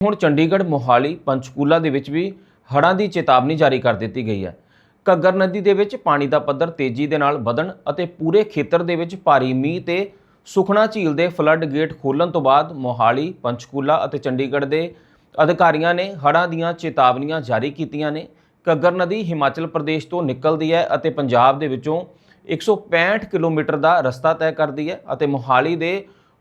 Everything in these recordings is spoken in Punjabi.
ਹੁਣ ਚੰਡੀਗੜ੍ਹ, ਮੋਹਾਲੀ, ਪੰਚਕੂਲਾ ਦੇ ਵਿੱਚ ਵੀ ਹੜ੍ਹਾਂ ਦੀ ਚੇਤਾਵਨੀ ਜਾਰੀ ਕਰ ਦਿੱਤੀ ਗਈ ਹੈ। ਘੱਗਰ ਨਦੀ ਦੇ ਵਿੱਚ ਪਾਣੀ ਦਾ ਪੱਧਰ ਤੇਜ਼ੀ ਦੇ ਨਾਲ ਵਧਣ ਅਤੇ ਪੂਰੇ ਖੇਤਰ ਦੇ ਵਿੱਚ ਭਾਰੀ ਮੀਂਹ ਤੇ ਸੁਖਣਾ ਝੀਲ ਦੇ ਫਲੱਡ ਗੇਟ ਖੋਲ੍ਹਣ ਤੋਂ ਬਾਅਦ ਮੋਹਾਲੀ, ਪੰਚਕੂਲਾ ਅਤੇ ਚੰਡੀਗੜ੍ਹ ਦੇ ਅਧਿਕਾਰੀਆਂ ਨੇ ਹੜ੍ਹਾਂ ਦੀਆਂ ਚੇਤਾਵਨੀਆਂ ਜਾਰੀ ਕੀਤੀਆਂ ਨੇ। ਘੱਗਰ ਨਦੀ ਹਿਮਾਚਲ ਪ੍ਰਦੇਸ਼ ਤੋਂ ਨਿਕਲਦੀ ਹੈ ਅਤੇ ਪੰਜਾਬ ਦੇ ਵਿੱਚੋਂ 165 ਕਿਲੋਮੀਟਰ ਦਾ ਰਸਤਾ ਤੈਅ ਕਰਦੀ ਹੈ ਅਤੇ ਮੋਹਾਲੀ ਦੇ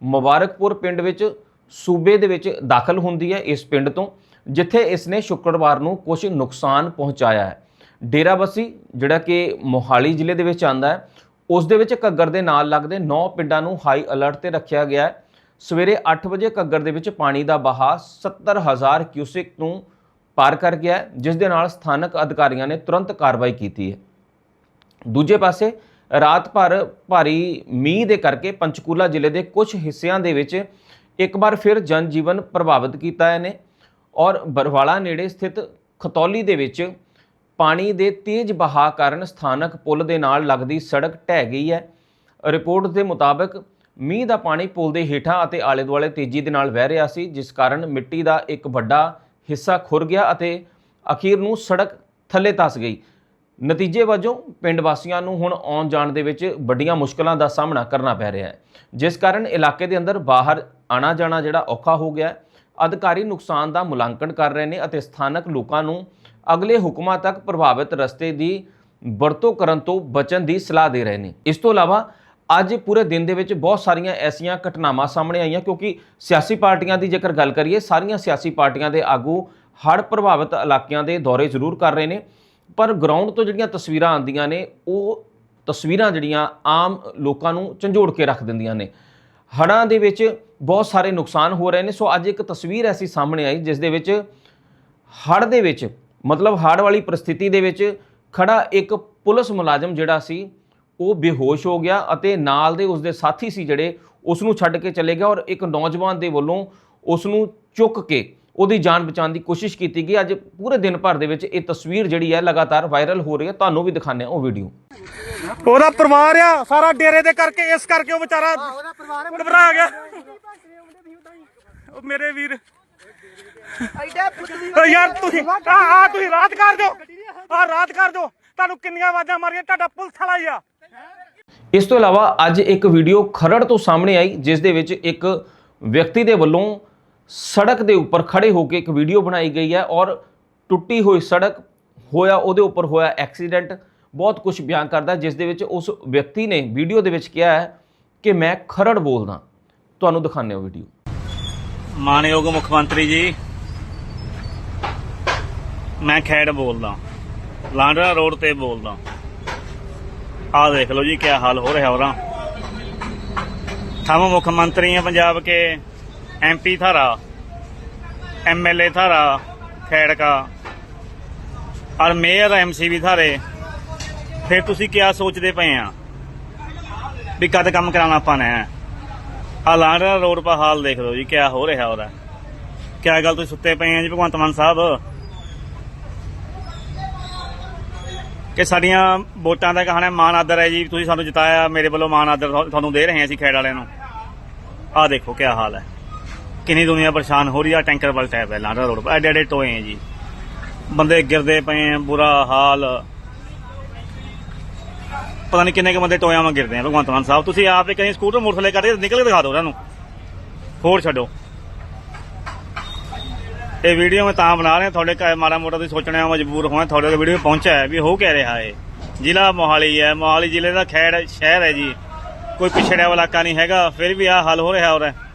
ਮੁਬਾਰਕਪੁਰ ਪਿੰਡ ਵਿੱਚ ਸੂਬੇ ਦੇ ਵਿੱਚ ਦਾਖਲ ਹੁੰਦੀ ਹੈ ਇਸ ਪਿੰਡ ਤੋਂ, ਜਿੱਥੇ ਇਸ ਨੇ ਸ਼ੁੱਕਰਵਾਰ ਨੂੰ ਕੁਝ ਨੁਕਸਾਨ ਪਹੁੰਚਾਇਆ ਹੈ। ਡੇਰਾਬੱਸੀ ਜਿਹੜਾ ਕਿ ਮੋਹਾਲੀ ਜ਼ਿਲ੍ਹੇ ਦੇ ਵਿੱਚ ਆਂਦਾ ਹੈ, ਉਸ ਦੇ ਵਿੱਚ ਘੱਗਰ ਦੇ ਨਾਲ ਲੱਗਦੇ 9 ਪਿੰਡਾਂ ਨੂੰ ਹਾਈ ਅਲਰਟ ਤੇ ਰੱਖਿਆ ਗਿਆ ਹੈ। ਸਵੇਰੇ 8 ਵਜੇ ਘੱਗਰ ਦੇ ਵਿੱਚ ਪਾਣੀ ਦਾ ਬਹਾਅ 70000 ਕਿਊਸਿਕ ਨੂੰ ਪਾਰ ਕਰ ਗਿਆ ਜਿਸ ਦੇ ਨਾਲ ਸਥਾਨਕ ਅਧਿਕਾਰੀਆਂ ਨੇ ਤੁਰੰਤ ਕਾਰਵਾਈ ਕੀਤੀ ਹੈ। ਦੂਜੇ ਪਾਸੇ, ਰਾਤ ਭਰ ਭਾਰੀ ਮੀਂਹ ਦੇ ਕਰਕੇ ਪੰਚਕੂਲਾ ਜ਼ਿਲ੍ਹੇ ਦੇ ਕੁਝ ਹਿੱਸਿਆਂ ਦੇ ਵਿੱਚ ਇੱਕ ਵਾਰ ਫਿਰ ਜਨਜੀਵਨ ਪ੍ਰਭਾਵਿਤ ਕੀਤਾ ਇਹਨੇ ਔਰ ਬਰਵਾਲਾ ਨੇੜੇ ਸਥਿਤ ਖਤੌਲੀ ਦੇ ਵਿੱਚ ਪਾਣੀ ਦੇ ਤੇਜ਼ ਬਹਾਅ ਕਾਰਨ ਸਥਾਨਕ ਪੁਲ ਦੇ ਨਾਲ ਲੱਗਦੀ ਸੜਕ ਢਹਿ ਗਈ ਹੈ। ਰਿਪੋਰਟ ਦੇ ਮੁਤਾਬਕ ਮੀਂਹ ਦਾ ਪਾਣੀ ਪੁਲ ਦੇ ਹੇਠਾਂ ਅਤੇ ਆਲੇ ਦੁਆਲੇ ਤੇਜ਼ੀ ਦੇ ਨਾਲ ਵਹਿ ਰਿਹਾ ਸੀ, ਜਿਸ ਕਾਰਨ ਮਿੱਟੀ ਦਾ ਇੱਕ ਵੱਡਾ ਹਿੱਸਾ ਖੁਰ ਗਿਆ ਅਤੇ ਅਖੀਰ ਨੂੰ ਸੜਕ ਥੱਲੇ ਧੱਸ ਗਈ। ਨਤੀਜੇ ਵਜੋਂ ਪਿੰਡ ਵਾਸੀਆਂ ਨੂੰ ਹੁਣ ਆਉਣ ਜਾਣ ਦੇ ਵਿੱਚ ਵੱਡੀਆਂ ਮੁਸ਼ਕਲਾਂ ਦਾ ਸਾਹਮਣਾ ਕਰਨਾ ਪੈ ਰਿਹਾ ਹੈ, ਜਿਸ ਕਾਰਨ ਇਲਾਕੇ ਦੇ ਅੰਦਰ ਬਾਹਰ ਆਣਾ ਜਾਣਾ ਜਿਹੜਾ ਔਖਾ ਹੋ ਗਿਆ, ਅਧਿਕਾਰੀ ਨੁਕਸਾਨ ਦਾ ਮੁਲਾਂਕਣ ਕਰ ਰਹੇ ਨੇ ਅਤੇ ਸਥਾਨਕ ਲੋਕਾਂ ਨੂੰ ਅਗਲੇ ਹੁਕਮਾਂ ਤੱਕ ਪ੍ਰਭਾਵਿਤ ਰਸਤੇ ਦੀ ਵਰਤੋਂ ਕਰਨ ਤੋਂ ਬਚਣ ਦੀ ਸਲਾਹ ਦੇ ਰਹੇ ਨੇ। ਇਸ ਤੋਂ ਇਲਾਵਾ, ਅੱਜ ਪੂਰੇ ਦਿਨ ਦੇ ਵਿੱਚ ਬਹੁਤ ਸਾਰੀਆਂ ਐਸੀਆਂ ਘਟਨਾਵਾਂ ਸਾਹਮਣੇ ਆਈਆਂ, ਕਿਉਂਕਿ ਸਿਆਸੀ ਪਾਰਟੀਆਂ ਦੀ ਜੇਕਰ ਗੱਲ ਕਰੀਏ, ਸਾਰੀਆਂ ਸਿਆਸੀ ਪਾਰਟੀਆਂ ਦੇ ਆਗੂ ਹੜ੍ਹ ਪ੍ਰਭਾਵਿਤ ਇਲਾਕਿਆਂ ਦੇ ਦੌਰੇ ਜ਼ਰੂਰ ਕਰ ਰਹੇ ਨੇ, ਪਰ ਗਰਾਊਂਡ ਤੋਂ ਜਿਹੜੀਆਂ ਤਸਵੀਰਾਂ ਆਉਂਦੀਆਂ ਨੇ, ਉਹ ਤਸਵੀਰਾਂ ਜਿਹੜੀਆਂ ਆਮ ਲੋਕਾਂ ਨੂੰ ਝੰਜੋੜ ਕੇ ਰੱਖ ਦਿੰਦੀਆਂ ਨੇ। ਹੜ੍ਹਾਂ ਦੇ ਵਿੱਚ ਬਹੁਤ ਸਾਰੇ ਨੁਕਸਾਨ ਹੋ ਰਹੇ ਨੇ। ਸੋ ਅੱਜ ਇੱਕ ਤਸਵੀਰ ਐਸੀ ਸਾਹਮਣੇ ਆਈ, ਜਿਸ ਦੇ ਵਿੱਚ ਹੜ੍ਹ ਦੇ ਵਿੱਚ, ਮਤਲਬ ਹੜ੍ਹ ਵਾਲੀ ਪਰਿਸਥਿਤੀ ਦੇ ਵਿੱਚ ਖੜਾ ਇੱਕ ਪੁਲਿਸ ਮੁਲਾਜ਼ਮ ਜਿਹੜਾ ਸੀ, ਉਹ ਬੇਹੋਸ਼ ਹੋ ਗਿਆ ਅਤੇ ਨਾਲ ਦੇ ਉਸਦੇ ਸਾਥੀ ਸੀ ਜਿਹੜੇ ਉਸ ਨੂੰ ਛੱਡ ਕੇ ਚਲੇ ਗਿਆ ਔਰ ਇੱਕ ਨੌਜਵਾਨ ਦੇ ਵੱਲੋਂ ਉਸ ਨੂੰ ਚੁੱਕ ਕੇ ਉਹਦੀ ਜਾਨ ਬਚਾਉਣ ਦੀ ਕੋਸ਼ਿਸ਼ ਕੀਤੀ ਗਈ। ਅੱਜ ਪੂਰੇ ਦਿਨ ਭਰ ਦੇ ਵਿੱਚ ਇਹ ਤਸਵੀਰ ਜਿਹੜੀ ਹੈ ਲਗਾਤਾਰ ਵਾਇਰਲ ਹੋ ਰਹੀ ਹੈ। ਤੁਹਾਨੂੰ ਵੀ ਦਿਖਾਉਂਦੇ ਹਾਂ ਉਹ ਵੀਡੀਓ ਉਹਦਾ ਪਰਿਵਾਰ ਆ ਸਾਰਾ ਡੇਰੇ ਦੇ ਕਰਕੇ ਇਸ ਕਰਕੇ ਉਹ ਵਿਚਾਰਾ ਘਬਰਾ ਗਿਆ। ਉਹ ਮੇਰੇ ਵੀਰ ਯਾਰ ਤੁਸੀਂ ਆ ਆ ਤੁਸੀਂ ਰਾਤ ਕਰ ਦਿਓ। ਆ ਰਾਤ ਕਰ ਦਿਓ। ਤੁਹਾਨੂੰ ਕਿੰਨੀਆਂ ਆਵਾਜ਼ਾਂ ਮਾਰੀਆਂ ਤੁਹਾਡਾ ਪੁਲਿਸ ਵਾਲਾ ਹੀ ਆ। ਇਸ ਤੋਂ ਇਲਾਵਾ ਅੱਜ ਇੱਕ ਵੀਡੀਓ ਖਰੜ ਤੋਂ ਸਾਹਮਣੇ ਆਈ ਜਿਸ ਦੇ ਵਿੱਚ ਇੱਕ ਵਿਅਕਤੀ ਦੇ ਵੱਲੋਂ ਸੜਕ ਦੇ ਉੱਪਰ ਖੜੇ ਹੋ ਕੇ ਇੱਕ ਵੀਡੀਓ ਬਣਾਈ ਗਈ ਹੈ ਔਰ ਟੁੱਟੀ ਹੋਈ ਸੜਕ ਹੋਇਆ, ਉਹਦੇ ਉੱਪਰ ਹੋਇਆ ਐਕਸੀਡੈਂਟ। ਬਹੁਤ ਕੁਝ ਬਿਆਨ ਕਰਦਾ, ਜਿਸ ਦੇ ਵਿੱਚ ਉਸ ਵਿਅਕਤੀ ਨੇ ਵੀਡੀਓ ਦੇ ਵਿੱਚ ਕਿਹਾ ਹੈ ਕਿ ਮੈਂ ਖਰੜ ਬੋਲਦਾ। ਤੁਹਾਨੂੰ ਦਿਖਾਉਂਦੇ ਹਾਂ ਵੀਡੀਓ। ਮਾਨਯੋਗ ਮੁੱਖ ਮੰਤਰੀ ਜੀ, ਮੈਂ ਖੈੜ ਬੋਲਦਾ। ਲਾਂਡਰਾ ਰੋਡ ਤੇ ਬੋਲਦਾ। ਆਹ ਦੇਖ ਲਓ ਜੀ ਕੀ ਹਾਲ ਹੋ ਰਿਹਾ ਹੋਰਾਂ ਥਮ ਮੁੱਖ ਮੰਤਰੀ ਹੈ ਪੰਜਾਬ ਕੇ। ਐਮਪੀ ਥਾਰਾ ਐਮਐਲਏ ਥਾਰਾ ਖੈੜ ਕਾ ਔਰ ਮੇਅਰ ਐਮਸੀ ਵੀ ਥਾਰੇ ਫਿਰ ਤੁਸੀਂ ਕੀ ਸੋਚਦੇ ਪਏ ਆ ਵੀ ਕਦ ਕੰਮ ਕਰਾਉਣਾ ਆਪਾਂ ਨੇ? ਆ ਲਾਂਡਰਾ ਰੋਡ 'ਪਾ ਹਾਲ ਦੇਖ ਲਓ ਜੀ ਕੀ ਹੋ ਰਿਹਾ ਉਹਦਾ। ਕਿਆ ਗੱਲ ਤੁਸੀਂ ਸੁੱਤੇ ਪਏ ਆ ਜੀ, ਭਗਵੰਤ ਮਾਨ ਸਾਹਿਬ? ਕਿ ਸਾਡੀਆਂ ਵੋਟਾਂ ਦਾ ਕਹਾਣਾ, ਮਾਨ ਆਦਰ ਹੈ ਜੀ, ਤੁਸੀਂ ਸਾਨੂੰ ਜਿਤਾਇਆ, ਮੇਰੇ ਵੱਲੋਂ ਮਾਨ ਆਦਰ ਤੁਹਾਨੂੰ ਦੇ ਰਹੇ ਹਾਂ ਅਸੀਂ ਖੇਡ ਵਾਲਿਆਂ ਨੂੰ। ਆਹ ਦੇਖੋ ਕੀ ਹਾਲ ਹੈ। ਕਿੰਨੀ ਦੁਨੀਆ ਪਰੇਸ਼ਾਨ ਹੋ ਰਹੀ ਆ, ਟੈਂਕਰ ਵਾਲੇ ਟੈਪ ਹੈ ਲਾਂਡਰਾ ਰੋਡ, ਐਡੇ ਐਡੇ ਟੋਏ ਹੈ ਜੀ। ਬੰਦੇ ਗਿਰਦੇ ਪਏ ਆ, ਬੁਰਾ ਹਾਲ। ਪਤਾ ਨਹੀਂ ਕਿੰਨੇ ਕੁ ਬੰਦੇ ਟੋਇਆਂ ਵਾਂ ਗਿਰਦੇ ਆ, ਭਗਵੰਤ ਮਾਨ ਸਾਹਿਬ, ਤੁਸੀਂ ਆਪ ਹੀ ਕਹੀਂ ਸਕੂਟਰ ਮੋਟਰਸਾਈਕਲ ਕਰਦੇ ਨਿਕਲ ਕੇ ਦਿਖਾ ਦਿਓ ਉਹਨਾਂ ਨੂੰ। ਹੋਰ ਛੱਡੋ। ਇਹ ਵੀਡੀਓ ਮੈਂ ਤਾਂ ਬਣਾ ਰਿਹਾ, ਤੁਹਾਡੇ ਘਰ ਮਾੜਾ ਮੋਟਾ ਤੁਸੀਂ ਸੋਚਣਾ ਮਜਬੂਰ ਹੋਣਾ, ਤੁਹਾਡੇ ਕੋਲ ਵੀਡੀਓ ਪਹੁੰਚਿਆ ਹੈ, ਵੀ ਹੋ ਕਹਿ ਰਿਹਾ ਹੈ ਜ਼ਿਲ੍ਹਾ ਮੋਹਾਲੀ ਹੈ, ਮੋਹਾਲੀ ਜ਼ਿਲ੍ਹੇ ਦਾ ਖੈੜ ਸ਼ਹਿਰ ਹੈ ਜੀ। ਕੋਈ ਪਿਛੜਿਆ ਇਲਾਕਾ ਨਹੀਂ ਹੈਗਾ, ਫਿਰ ਵੀ ਆਹ ਹਾਲ ਹੋ ਰਿਹਾ ਹੋ ਰਿਹਾ